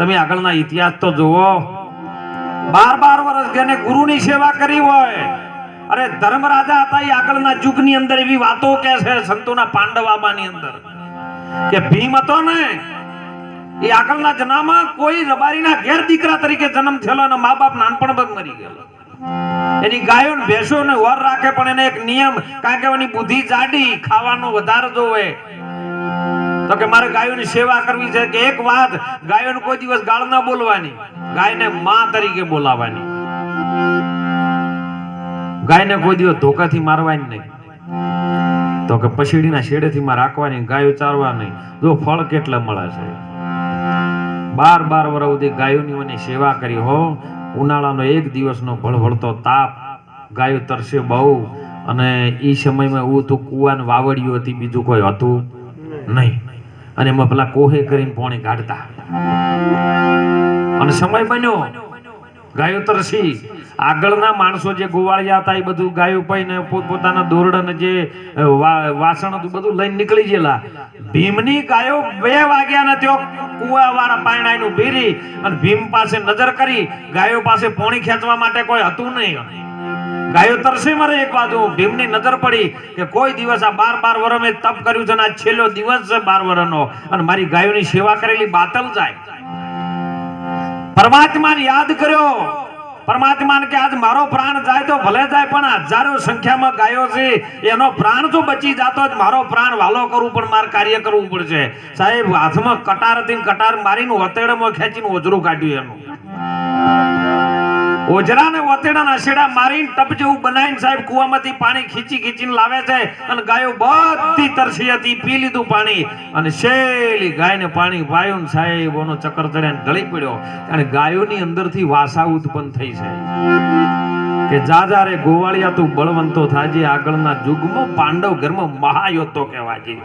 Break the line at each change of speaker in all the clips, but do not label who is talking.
તમે આગળના ઇતિહાસ તો જુઓ. બાર બાર વર્ષ જેને ગુરુની સેવા કરી હોય, અરે ધર્મરાજા હતા એ આગળના યુગની અંદર એવી વાતો કે છે સંતોના પાંડવાબાની અંદર, કે ભીમ હતો ને, એ આગળના જનામાં કોઈ રબારીના ઘેર દીકરા તરીકે જન્મ થયેલો અને મા બાપ નાનપણ જ મરી ગયેલો. એની ગાયો ને ભેંસો ને વર રાખે પણ એને એક નિયમ કારણ કે બુદ્ધિ જાડી, ખાવાનું વધારે જોવે. તો કે મારે ગાયોની સેવા કરવી છે કે એક વાત, ગાયોને કોઈ દિવસ ગાળ ન બોલવાની, ગાયને માં તરીકે બોલાવવાની ગાયને કોઈ દિવસ ધોકાથી મારવાની નહીં. તો કે પછીડીના શેડેથી માં રાખવાની, ગાયો ચારવા નહીં. જો ફળ કેટલા મળે છે? બાર બાર વર્ષ સુધી ગાયોની સેવા કરી હો. ઉનાળાનો એક દિવસનો ભળભળતો તાપ ગાયો તરસે બહુ. અને એ સમયમાં એવું હતું કુવાન વાવડ્યું હતી, બીજું કોઈ હતું નહીં. અને એમાં પેલા કોહે કરીને પોણી કાઢતા અને સમય બન્યો. ગાયો તરસી. આગળના માણસો જે ગોવાળિયા હતા એ બધું ગાયો પાઈને પોતપોતાના દોરડા જે વાસણ હતું બધું લઈને નીકળી ગયેલા. ભીમની ગાયો બે વાગ્યા ને ત્યો કુવા વાળા પાયણાનું ભીરી અને ભીમ પાસે નજર કરી ગાયો પાસે પોણી ખેંચવા માટે કોઈ હતું નહીં. ગાયો તરસી મરે એક બાજુ ભીમની નજર પડી કે કોઈ દિવસ આ બાર બાર વર્ષ મેં તપ કર્યું છે અને આ છેલ્લો દિવસ છે બાર વર્ષનો અને મારી ગાયોની સેવા કરેલી બાતલ જાય. પરમાત્માને યાદ કર્યો. પરમાત્માને કે આજ મારો પ્રાણ જાય તો ભલે જાય, પણ હજારો સંખ્યામાં ગાયો છે, એનો પ્રાણ જો બચી જતો જ મારો પ્રાણ વાલો કરવું પણ મારે કાર્ય કરવું પડશે. સાહેબ, હાથમાં કટાર હતી કટાર મારીને વતેડામાં ખેંચીને ઓજરું કાઢ્યું એનું. ઓજરાને વતેડાના શેડા મારીને ટપ જેવું બનાવીને સાહેબ કુવામાંથી પાણી ખીચી ખીચીને લાવે છે અને ગાયો બધી તરસી હતી, પી લીધું પાણી. અને શેલી ગાયને પાણી વાયું સાહેબ ઓનો ચક્કર ચડ્યા ને ઢળી પડ્યો. અને ગાયોની અંદરથી વાસા ઉત્પન્ન થઈ છે. કે જા જા રે ગોવાળિયા તું બળવંતો થાજે, આગળના જુગમાં પાંડવ ઘરમાં મહાયોતો કહેવાય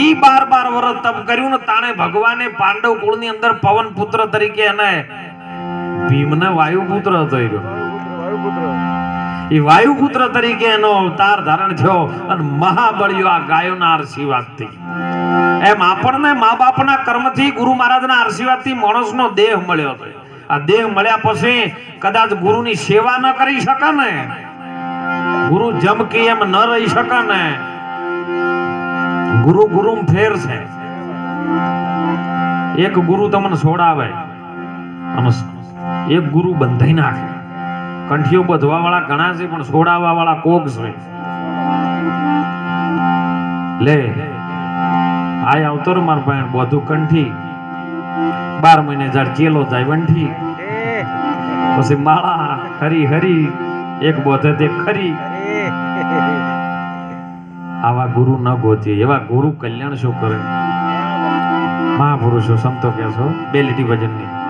ઈ બાર બાર વર્ષ તપ કર્યું ને તાણે ભગવાને પાંડવ કુળની અંદર પવન પુત્ર તરીકે એને ભીમને વાયુપુત્ર હતો એ. એ વાયુપુત્ર તરીકે એનો અવતાર ધારણ થયો અને મહાબળિયો આ ગાયોના આશીર્વાદથી. એમ આપણને મા બાપના કર્મથી ગુરુ મહારાજના આશીર્વાદથી માણસનો દેહ મળ્યો હતો. આ દેહ મળ્યા પછી કદાચ ગુરુની સેવા ન કરી શકે ને ગુરુ જમકી એમ ન રહી શકે ને ગુરુ ગુરુ ફેર છે. એક ગુરુ તમને છોડાવે. અને એક ગુરુ બંધાઈ નાખે. કંઠીઓ બધવા વાળા ઘણા છે, પણ છોડાવવા વાળા કોક છે. લે, આય આવતો માર ભાઈ, બધું કંઠી. બાર મહિને જાડ ચેલો જાય વંઠી. પછી માળા હરી હરી, એક બોધે તે ખરી. આવા ગુરુ ન ગોતીએ, એવા ગુરુ કલ્યાણ શું કરે? મહાપુરુષો સંતો કે છો બે લીટી ભજનની.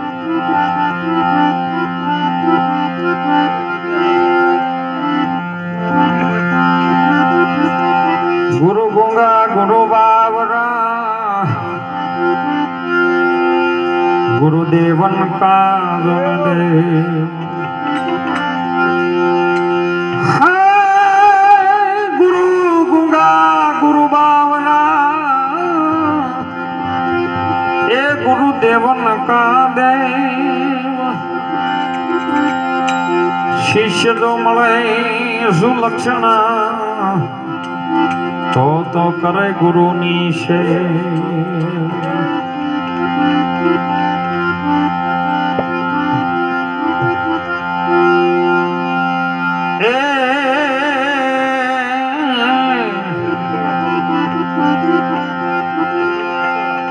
ગુરુ બાવરા ગુરુદેવન કા દેવ. દેવન ગુરુ ગુંગા, ગુરુ બાવના. એ ગુરુદેવન કા દેવ. શિષ્ય તો મળે સુલક્ષણા તો તો કરે ગુરુની છે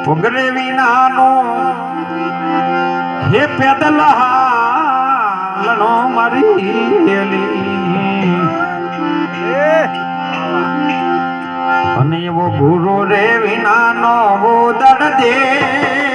પગરે વિનાનો હે પેદલ હાલનો મારી હેલી અને એવો ગુરુ રે વિના નો દે.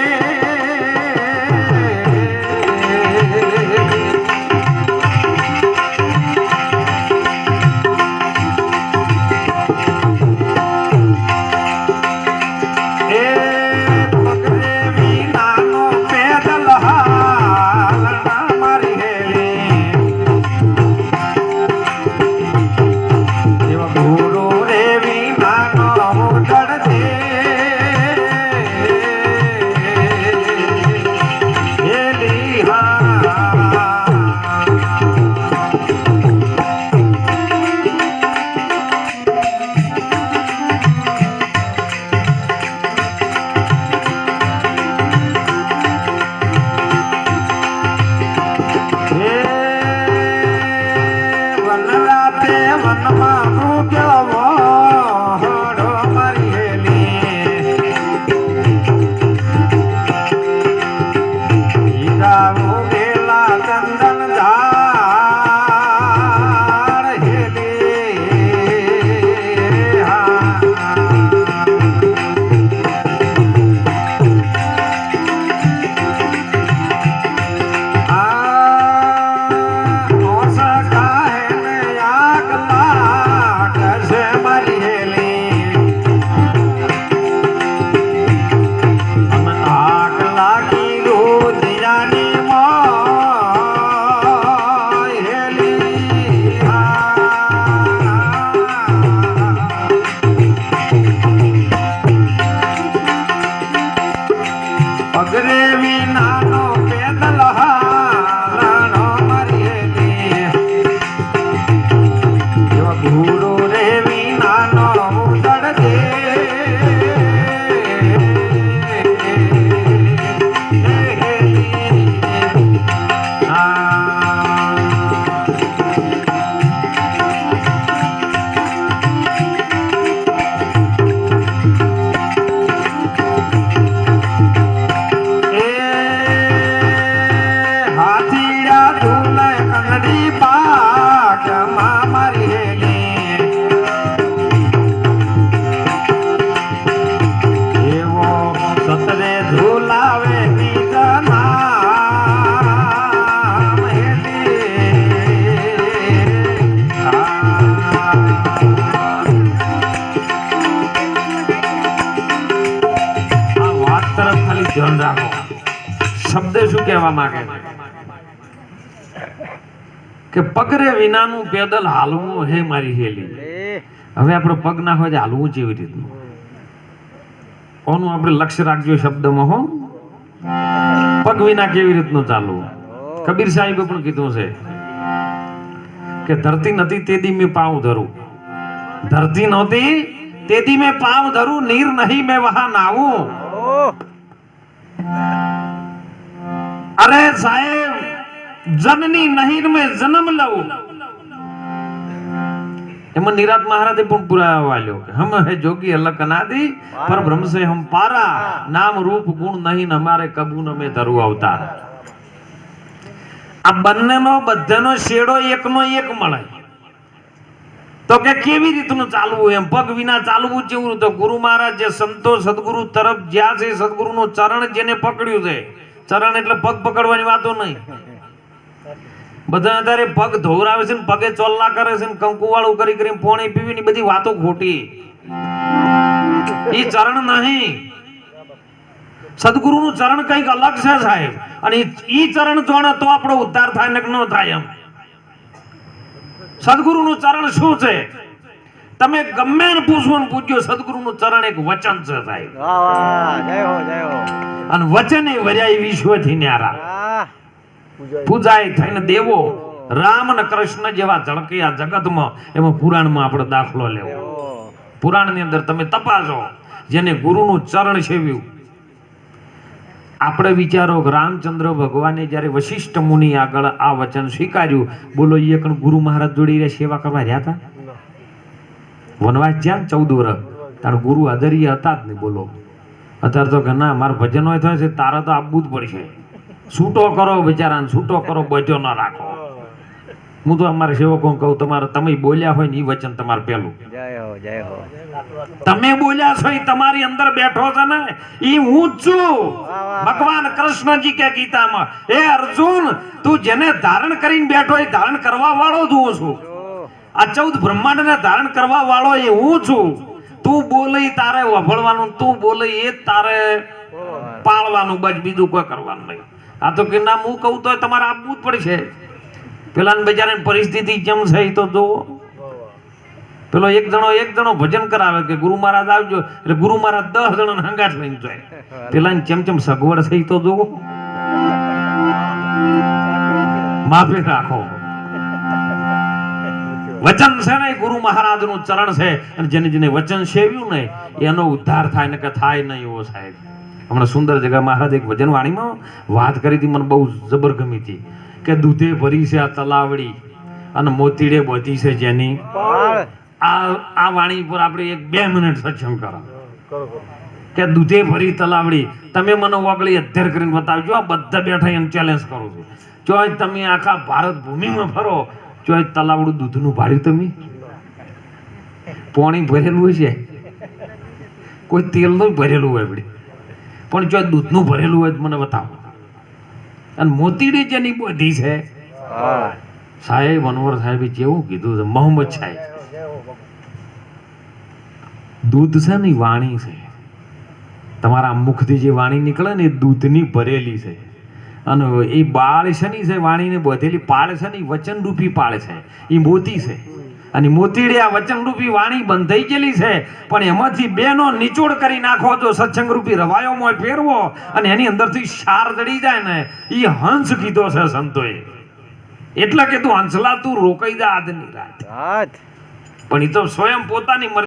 તે મનમાં મૂક્યો ધ્યાન શબ્દ શું કહેવા માંગે કે પગરે વિનાનું પેદલ હાલવું હે મારી હેલી. હવે આપણો પગ ના હોય હાલવું કેવી રીતનું. કોનું આપણે લક્ષ્ય રાખજો શબ્દમાં હો. પગ વિના કેવી રીતનું ચાલવું? કબીર સાહેબે પણ કીધું છે કે ધરતી નથી તેદી મેં પાવ ધરું. ધરતી નહોતી તેદી મેં પાવ ધરું, નીર નહીં મેં વહા નાવું. અરે સાહેબ, જનની નહીર મેં જન્મ લઉં. એમાં નિરાત મહારાજે પણ પુરાવા વાલ્યો કે, હમ હે જોગી અલક અનાદિ, પર બ્રહ્મ સે હમ પારા. નામ રૂપ ગુણ નહીં અમારે કબૂન ધરુ ધરું અવતાર. આ બંનેનો, બધાનો શેડો એકનો એક મળે. તો કે કેવી રીતનું ચાલવું એમ? પગ વિના ચાલવું જેવું? તો ગુરુ મહારાજ જે સંતો સદગુરુ તરફ જ્યાં છે સદગુરુનું ચરણ જેને પકડ્યું છે. ચરણ એટલે પગ પકડવાની વાતો નહીં. બધા અત્યારે પગ ધોવરાવે છે ને પગે ચોલ્લા કરે છે ને કંકુ કરી કરી પોણી પીવી ની બધી વાતો ખોટી. એ ચરણ નહીં. સદગુરુનું ચરણ કંઈક અલગ છે સાહેબ. અને ઈ ચરણ જોણે તો આપણો ઉદ્ધાર થાય ને ન થાય એમ. સદગુરુનું ચરણ શું છે? તમે ગમે એને પૂછવો ને પૂછ્યો સદગુરુનું ચરણ એક વચન છે સાહેબ. અને વચન એ વર્યાય વિશ્વથી ન્યારા. પૂજાય. થઈને દેવો રામ અને કૃષ્ણ જેવા ઝળકિયા જગતમાં એમાં પુરાણમાં આપણે દાખલો લેવો. પુરાણની અંદર તમે તપાસો જેને ગુરુનું ચરણ સેવ્યું આપણે વિચારો રામચંદ્ર ભગવાને જ્યારે વશિષ્ઠ મુનિ આગળ આ વચન સ્વીકાર્યું, બોલો એ પણ ગુરુ મહારાજ જોડી સેવા કરવા રહ્યા હતા? વનવાસ જ્યાં? ચૌદ વર્ષ તારા ગુરુ હાજરી હતા જ નહીં બોલો. અત્યારે તો કે ના, મારા ભજન હોય છે તારે તો આપવું જ પડશે. છૂટો કરો બિચારાને, છૂટો કરો, બજો ન રાખો. હું તો અમારા સેવકો કહું તમારે તમે બોલ્યા હોય ને એ વચન તમારે પહેલું. તમે બોલ્યા છો એ તમારી અંદર બેઠો છે ને એ હું જ છું. ભગવાન કૃષ્ણજી કે ગીતામાં એ અર્જુન તું જેને ધારણ કરીને બેઠો એ ધારણ કરવા વાળો જ હું છું. આ ચૌદ બ્રહ્માંડને ધારણ કરવા વાળો એ હું છું. તું બોલે તારે વફળવાનું તું બોલે એ તારે પાળવાનું બસ બીજું કોઈ કરવાનું નહીં. આ તો કે ના હું કહું તો તમારે આપવું જ પડશે. પેલા બજારની પરિસ્થિતિ કેમ છે તો જુઓ. પેલો એક જણો એક જણો ભજન કરાવે કે ગુરુ મહારાજ આવજો, એટલે ગુરુ મહારાજ દસ જણા હંગાટ લઈને જાય. પેલા ચેમ ચેમ સગવડ થઈ તો જુઓ. માફી રાખો. વચન છે ને ગુરુ મહારાજનું ચરણ છે, અને જેને જેને વચન સેવ્યું ને, એનો ઉદ્ધાર થાય ને કે થાય નહીં એવો સાહેબ. હમણાં સુંદર જગા મહારાજ એક ભજન વાણીમાં વાત કરી હતી, મને બહુ જબર ગમી હતી. કે દૂધે ભરી છે આ તલાવડી અને મોતીડે બધી છે જેની આ આ વાણી પર આપણે એક બે મિનિટ સત્સંગ કરો કે દૂધે ભરી તલાવડી. તમે મને ઓગળી અધ્યર કરીને બતાવજો આ બધા બેઠા એને ચેલેન્જ કરું છું. જો તમે આખા ભારત ભૂમિમાં ફરો જો તલાવડું દૂધનું ભાડ્યું તમે? પોણી ભરેલું છે? કોઈ તેલનું ભરેલું હોય આપણે પણ જો દૂધનું ભરેલું હોય તો મને બતાવો. અને મોતીડી જેની બોધી છે? સાહેબ અનવર સાહેબે જેવું કીધું છે મોહમ્મદ સાહેબ. દૂધ છે ને વાણી છે. તમારા મુખથી જે વાણી નીકળે ને એ દૂધની ભરેલી છે. અને એ બાળ છે ને છે વાણીને બધેલી પાળ છે ને વચનરૂપી પાળ છે. એ મોતી છે. અને મોતીડિયા વચનરૂપી વાણી બંધાઈ ગયેલી છે. પણ એમાંથી બેનો નિચોડ કરી નાખો જો સત્સંગરૂપી રવાયોમાં ફેરવો અને એની અંદરથી શાર જડી જાય ને એ હંસ કીધો છે સંતોએ. એટલે કે તું હંસલા તું રોકાઈ જા આજની રાત.
રાત
પણ એ તો સ્વયં પોતાની મરજી